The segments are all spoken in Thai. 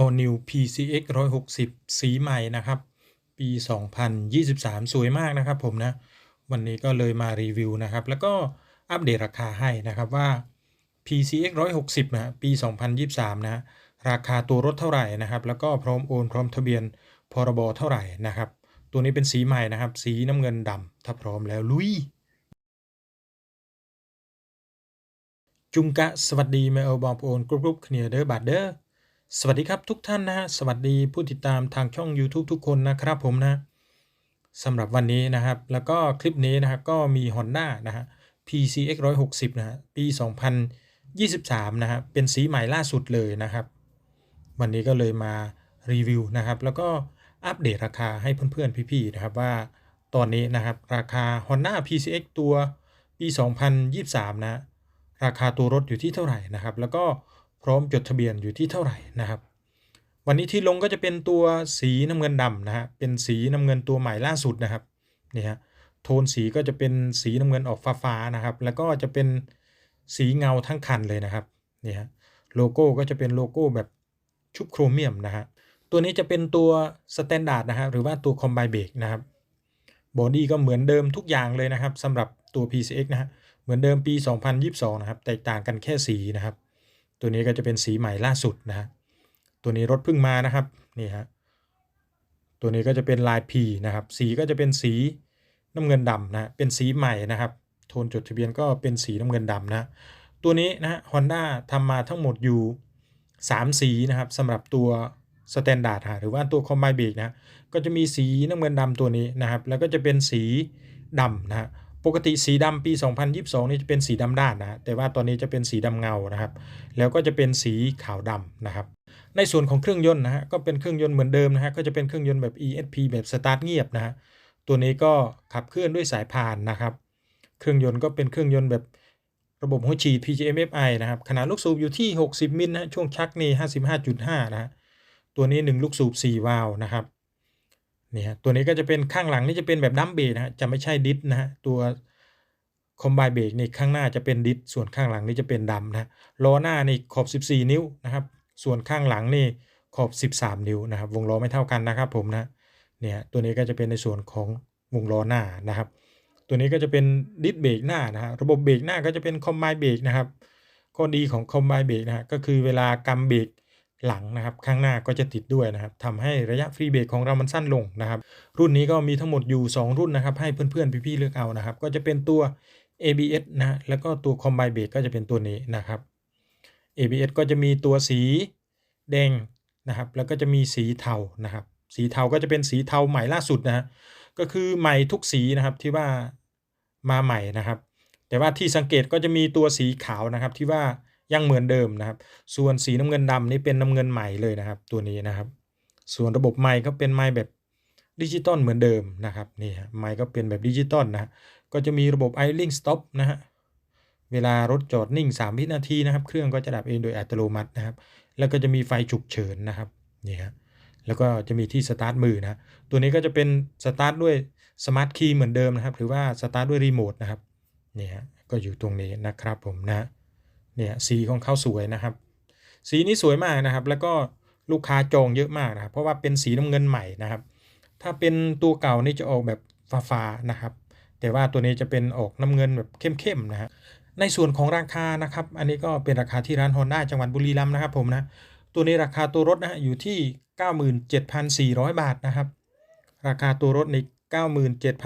All New PCX 160 สีใหม่นะครับ ปี 2023 สวยมากนะครับผมนะ วันนี้ก็เลยมารีวิวนะครับ แล้วก็อัปเดตราคาให้นะครับว่า PCX 160นะปี 2023 นะราคาตัวรถเท่าไหร่นะครับ แล้วก็พร้อมโอนพร้อมทะเบียนพรบเท่าไหร่นะครับ ตัวนี้เป็นสีใหม่นะครับ สีน้ำเงินดำถ้าพร้อมแล้วลุยจุงกะสวัสดีแมวบองโอนกรุ๊ปกรุ๊ปเคลียเดอร์บัตเดอร์ สวัสดีครับทุกท่านนะฮะสวัสดีผู้ติดตามทางช่อง YouTube ทุกคนนะครับผมนะสำหรับวันนี้นะครับ แล้วก็คลิปนี้นะครับก็มี Honda นะฮะ PCX 160นะฮะปี 2023 นะฮะเป็นสีใหม่ล่าสุดเลยนะครับ วันนี้ก็เลยมารีวิวนะครับ แล้วก็อัปเดตราคาให้เพื่อนๆพี่ๆนะครับว่าตอนนี้นะครับราคา Honda PCX ตัวปี 2023 นะ ราคาตัวรถอยู่ที่เท่าไหร่นะครับ แล้วก็ พร้อมจดทะเบียนอยู่ที่เท่าไหร่นะครับ วันนี้ที่ลงก็จะเป็นตัวสีน้ำเงินดำนะฮะเป็นสีน้ำเงินตัวใหม่ล่าสุดนะครับนี่ฮะโทนสีก็จะเป็นสีน้ำเงินออกฟ้าๆนะครับ แล้วก็จะเป็นสีเงาทั้งคันเลยนะครับนี่ฮะโลโก้ก็จะเป็นโลโก้แบบชุบโครเมียมนะฮะตัวนี้จะเป็นตัวสแตนดาร์ดนะฮะหรือว่าตัวคอมไบเบรกนะครับบอดี้ก็เหมือนเดิมทุกอย่างเลยนะครับสำหรับตัว PCX นะฮะเหมือนเดิมปี 2022 นะครับ แตกต่างกันแค่สีนะครับ ตัวนี้ก็จะเป็นสีใหม่ล่าสุดนะฮะตัวนี้รถเพิ่งมานะครับนี่ฮะตัวนี้ก็จะเป็นลาย P นะครับ สีก็จะเป็นสีน้ำเงินดำนะเป็นสีใหม่นะครับ โทนจดทะเบียนก็เป็นสีน้ำเงินดำนะตัวนี้นะฮะ Honda ทำมาทั้งหมดอยู่ 3 สีนะครับสำหรับตัวสแตนดาร์ดหรือว่าตัวคอมไบเบรกนะก็จะมีสีน้ำเงินดำตัวนี้นะครับ แล้วก็จะเป็นสีดำนะฮะ ปกติสีดำปี 2022 นี่จะเป็นสีดำด้านนะแต่ว่าตอนนี้จะเป็นสีดำเงานะครับ แล้วก็จะเป็นสีขาวดำนะครับ ในส่วนของเครื่องยนต์นะฮะก็เป็นเครื่องยนต์เหมือนเดิมนะฮะก็จะเป็นเครื่องยนต์แบบ ESP แบบสตาร์ทเงียบนะฮะตัวนี้ก็ขับเคลื่อนด้วยสายพานนะครับ เครื่องยนต์ก็เป็นเครื่องยนต์แบบระบบหัวฉีด PGM-FI นะครับ ขนาดลูกสูบอยู่ที่ 60 มิลนะช่วงชักนี่ 55.5 นะฮะตัวนี้ 1 ลูกสูบ 4 วาล์วนะครับ นี่ฮะตัวนี้ก็จะเป็นข้างหลังนี่จะเป็นแบบดัมเบรนะฮะจะไม่ใช่ดิสนะฮะตัวคอมไบเบรกนี่ข้างหน้าจะเป็นดิสส่วนข้างหลังนี่จะเป็นดำนะล้อหน้านี่ขอบ 14 นิ้วนะครับส่วนข้างหลังนี่ขอบ 13 นิ้วนะครับวงล้อไม่เท่ากันนะครับผมนะเนี่ยตัวนี้ก็จะเป็นในส่วนของวงล้อหน้านะครับ ตัวนี้ก็จะเป็นดิสเบรกหน้านะฮะระบบเบรกหน้าก็จะเป็นคอมไบเบรกนะครับข้อดีของคอมไบเบรกนะฮะก็คือเวลากำเบรก หลังนะครับข้างหน้าก็จะติดด้วยนะครับทำให้ระยะฟรีเบรกของเรามันสั้นลงนะครับ รุ่นนี้ก็มีทั้งหมดอยู่ 2 รุ่นนะครับ ให้เพื่อนๆพี่ๆเลือกเอานะครับ ก็จะเป็นตัว ABS นะแล้วก็ตัว Combine Brake ก็จะเป็นตัวนี้นะครับ ABS ก็จะมีตัวสีแดงนะครับ แล้วก็จะมีสีเทานะครับ สีเทาก็จะเป็นสีเทาใหม่ล่าสุดนะฮะก็คือใหม่ทุกสีนะครับที่ว่ามาใหม่นะครับ แต่ว่าที่สังเกตก็จะมีตัวสีขาวนะครับที่ว่า ยังเหมือนเดิมนะครับ ส่วนสีน้ำเงินดำนี่เป็นน้ำเงินใหม่เลยนะครับ ตัวนี้นะครับ ส่วนระบบไมค์ก็เป็นไมค์แบบดิจิตอลเหมือนเดิมนะครับนี่ฮะไมค์ก็เป็นแบบดิจิตอลนะก็จะมีระบบ idling stop นะฮะเวลารถจอดนิ่ง 3 วินาทีนะครับ เครื่องก็จะดับเองโดยอัตโนมัตินะครับ แล้วก็จะมีไฟฉุกเฉินนะครับนี่ฮะแล้วก็จะมีที่สตาร์ทมือนะตัวนี้ก็จะเป็นสตาร์ทด้วยสมาร์ทคีย์เหมือนเดิมนะครับ หรือว่าสตาร์ทด้วยรีโมทนะครับนี่ฮะก็อยู่ตรงนี้นะครับผมนะ เนี่ยสีของเขาสวยนะครับ สีนี้สวยมากนะครับ แล้วก็ลูกค้าจองเยอะมากนะครับ เพราะว่าเป็นสีน้ำเงินใหม่นะครับ ถ้าเป็นตัวเก่านี่จะออกแบบฟ้าๆนะครับ แต่ว่าตัวนี้จะเป็นออกน้ำเงินแบบเข้มๆนะฮะในส่วนของราคานะครับ อันนี้ก็เป็นราคาที่ร้านฮอนด้าจังหวัดบุรีรัมย์นะครับผมนะ ตัวนี้ราคาตัวรถนะฮะอยู่ที่ 97,400 บาทนะครับ ราคาตัวรถใน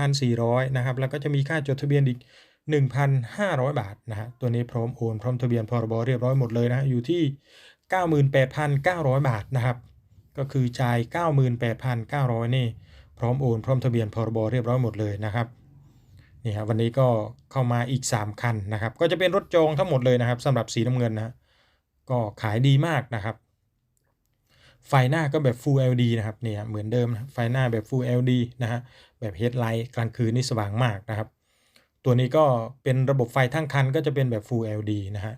97,400 นะครับ แล้วก็จะมีค่าจดทะเบียนอีก 1,500 บาทนะฮะตัวนี้พร้อมโอนพร้อมทะเบียนพรบเรียบร้อยหมดเลยนะอยู่ที่ 98,900 บาทนะครับ ก็คือจ่าย 98,900 นี่ พร้อมโอนพร้อมทะเบียนพรบเรียบร้อยหมดเลยนะครับนี่ครับวันนี้ก็เข้ามาอีก 3 คันนะครับ ก็จะเป็นรถจองทั้งหมดเลยนะครับสำหรับสีน้ำเงินนะก็ขายดีมากนะครับ ไฟหน้าก็แบบ Full LED นะครับเนี่ยเหมือนเดิมนะไฟหน้าแบบ Full LED นะฮะแบบ Headlight กลางคืนนี่สว่างมากนะครับ ตัวนี้ก็เป็นระบบไฟทั้งคันก็จะเป็นแบบ Full LED นะฮะ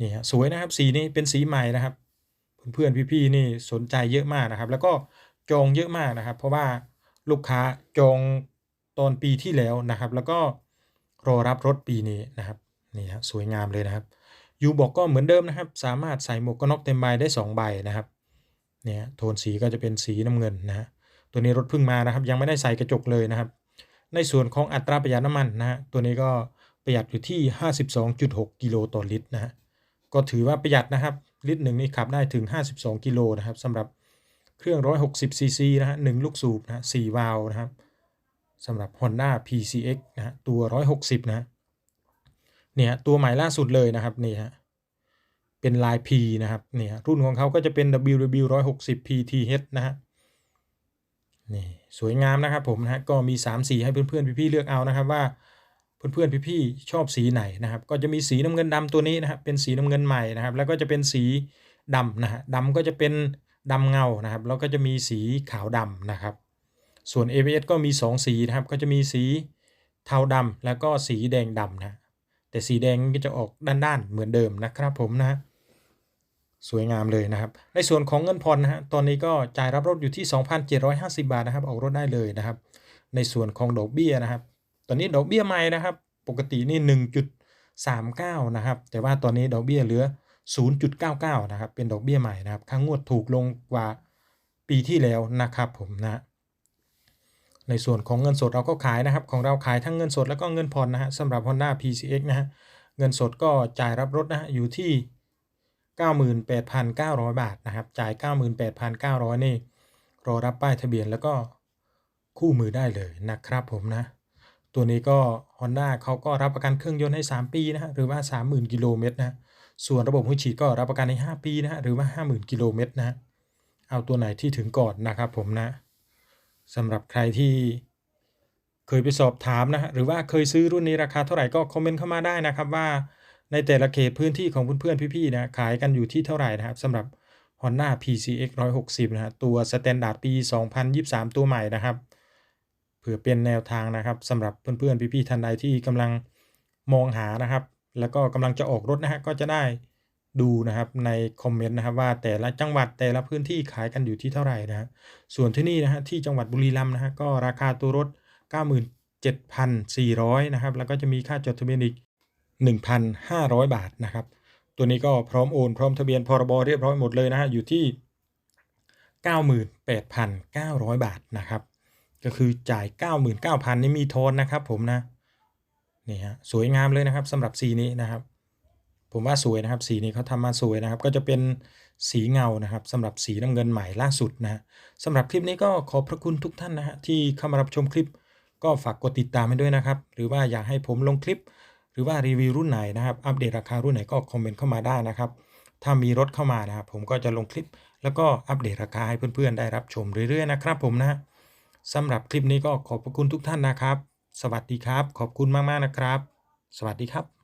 นี่ฮะสวยนะครับสีนี้เป็นสีใหม่นะครับ เพื่อนๆพี่ๆนี่สนใจเยอะมากนะครับ แล้วก็จองเยอะมากนะครับ เพราะว่าลูกค้าจองตอนปีที่แล้วนะครับ แล้วก็รอรับรถปีนี้นะครับนี่ฮะสวยงามเลยนะครับยูบอกก็เหมือนเดิมนะครับ สามารถใส่หมวกกันน็อกเต็มใบได้ 2 ใบนะครับเนี่ยโทนสีก็จะเป็นสีน้ำเงินนะฮะตัวนี้รถเพิ่งมานะครับ ยังไม่ได้ใส่กระจกเลยนะครับ ในส่วนของอัตราประหยัดน้ำมันนะฮะตัวนี้ก็ประหยัดอยู่ที่ 52.6 กิโลต่อลิตรนะฮะก็ถือว่าประหยัดนะครับ ลิตรหนึ่งนี่ขับได้ถึง 52 กิโลนะครับสำหรับเครื่อง 160 ซีซีนะฮะหนึ่งลูกสูบนะฮะ4วาล์วนะครับสำหรับ Honda PCX นะฮะตัว 160 นะฮะเนี่ยตัวใหม่ล่าสุดเลยนะครับนี่ฮะเป็นลาย P นะครับเนี่ยรุ่นของเขาก็จะเป็น WW 160 PTH นะฮะนี่ สวยงามนะครับผมนะฮะก็มี 3 สีให้เพื่อนๆพี่ๆเลือกเอานะครับว่าเพื่อนๆพี่ๆชอบสีไหนนะครับ ก็จะมีสีน้ำเงินดำตัวนี้นะครับเป็นสีน้ำเงินใหม่นะครับ แล้วก็จะเป็นสีดำนะฮะดำก็จะเป็นดำเงานะครับ แล้วก็จะมีสีขาวดำนะครับ ส่วน ABS ก็มี 2 สีนะครับ ก็จะมีสีเทาดำแล้วก็สีแดงดำนะแต่สีแดงก็จะออกด้านๆเหมือนเดิมนะครับผมนะ สวยงามเลยนะครับ ในส่วนของเงินผ่อนนะฮะตอนนี้ก็จ่ายรับรถอยู่ที่ 2,750 บาทนะครับออกรถได้เลยนะครับ ในส่วนของดอกเบี้ยนะครับ ตอนนี้ดอกเบี้ยใหม่นะครับ ปกตินี่ 1.39 นะครับ แต่ว่าตอนนี้ดอกเบี้ยเหลือ 0.99 นะครับ เป็นดอกเบี้ยใหม่นะครับค่างวดถูกลงกว่าปีที่แล้วนะครับผมนะในส่วนของเงินสดเราก็ขายนะครับ ของเราขายทั้งเงินสดแล้วก็เงินผ่อนนะฮะสำหรับ Honda PCX นะฮะเงินสดก็จ่ายรับรถนะฮะอยู่ที่ 98,900 บาทนะครับ จ่าย 98,900 นี่ รอรับป้ายทะเบียนแล้วก็คู่มือได้เลยนะครับผมนะ ตัวนี้ก็ Honda เขาก็รับประกันเครื่องยนต์ให้ 3 ปีนะฮะ หรือว่า 30,000 กิโลเมตรนะ ส่วนระบบหัวฉีดก็รับประกันใน5ปีนะฮะ หรือว่า 50,000 กิโลเมตรนะ เอาตัวไหนที่ถึงก่อนนะครับผมนะสำหรับใครที่เคยไปสอบถามนะฮะ หรือว่าเคยซื้อรุ่นนี้ราคาเท่าไหร่ก็คอมเมนต์เข้ามาได้นะครับว่า ในแต่ละเขตพื้นที่ของเพื่อนๆพี่ๆนะขายกันอยู่ที่เท่าไหร่นะครับสำหรับ Honda PCX 160นะฮะตัว Standard ปี 2023 ตัวใหม่นะครับ เผื่อเป็นแนวทางนะครับสำหรับเพื่อนๆพี่ๆท่านใดที่กำลังมองหานะครับ แล้วก็กำลังจะออกรถนะฮะก็จะได้ดูนะครับในคอมเมนต์นะครับว่าแต่ละจังหวัดแต่ละพื้นที่ขายกันอยู่ที่เท่าไหร่นะฮะส่วนที่นี่นะฮะที่จังหวัดบุรีรัมย์นะฮะก็ราคาตัวรถ 97,400นะครับแล้วก็จะมีค่าจดทะเบียนอีก 1,500 บาทนะครับ ตัวนี้ก็พร้อมโอนพร้อมทะเบียนพรบเรียบร้อยหมดเลยนะฮะอยู่ที่ 98,900 บาทนะครับ ก็คือจ่าย 99,000นี่มีโทนนะครับผมนะนี่ฮะสวยงามเลยนะครับสำหรับสีนี้นะครับ ผมว่าสวยนะครับ สีนี้เขาทำมาสวยนะครับ ก็จะเป็นสีเงานะครับสำหรับสีน้ำเงินใหม่ล่าสุดนะสำหรับคลิปนี้ก็ขอบพระคุณทุกท่านนะฮะที่เข้ามารับชมคลิป ก็ฝากกดติดตามให้ด้วยนะครับ หรือว่าอยากให้ผมลงคลิป รือว่ารีวิวรุ่นไหนนะครับ อัปเดตราคารุ่นไหนก็คอมเมนต์เข้ามาได้นะครับ ถ้ามีรถเข้ามานะครับ ผมก็จะลงคลิป แล้วก็อัปเดตราคาให้เพื่อนๆ ได้รับชมเรื่อยๆนะครับ ผมนะสำหรับคลิปนี้ก็ขอบพระคุณทุกท่านนะครับ สวัสดีครับ ขอบคุณมากๆนะครับ สวัสดีครับ